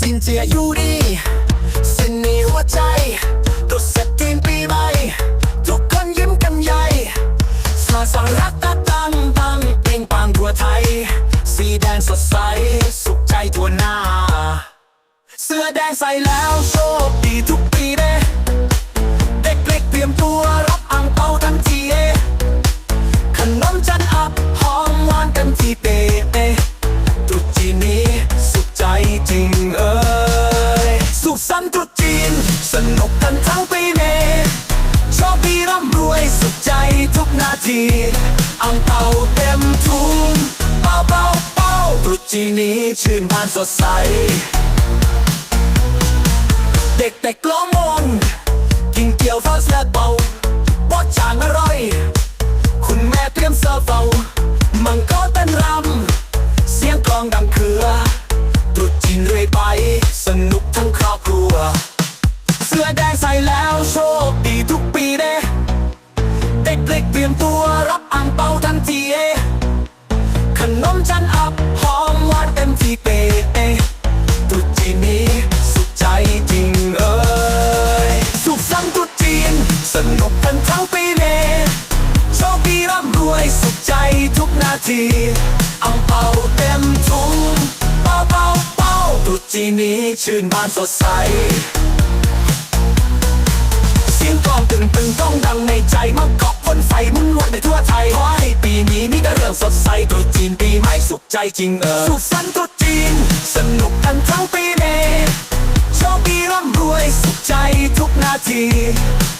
จีนเจียอยู่ดีส้นนี้หัวใจตรุษเสร็จจีนปีใหม่ทุกคนยิ้มกันใหญ่สาสารักตะตังตังเปล่งปลั่งทั่วไทย สีแดงสดใส สุขใจทั่วหน้า เสื้อแดงใส่แล้วโชคดีทุกปีเด้เด็กเล็กเตรียมตัวรับอังเปาทันทีเอขนมจันอับหอมหวานกันทีเป๊ะตุจีนี้สุขใจจริงเอ้ ทุกนาทีอังเปาเต็มทุงเป้าเป้าเป้าตรุษจีนนี้ชื่นบานสดใส นมจันอับหอมหวานเต็มที่เป๊ะตรุษจีนี้สุขใจจริงเอ้ยสุขสันต์ตรุษจีน สนุกกันทั้งปีเนโชคดีร่ำรวยสุขใจทุกนาทีอังเปาเต็มทุงเป้าเป้าเป้าตรุษจีนี้ชื่นบานสดใสเสียงกลองตึงตึงต้องดังในใจมังเกาะบนไฟมุ่งลวดในทั่วไทยขอให้ปีนี้มีแต่เรื่องสดใสตรุษจีนปี จจริงเออสุขสันต์ตรุษจีน สนุกกันทั้งปีเนโชคดีร่ำรวยสุขใจทุกนาที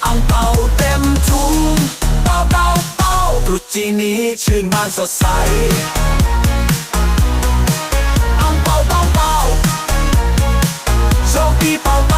อังเปาเต็มถุงเป่าเป่าเป่าตรุษจีนนี้ชื่นบานสดใสอังเปาเป่าเป่าโชคดีเป่าเป่า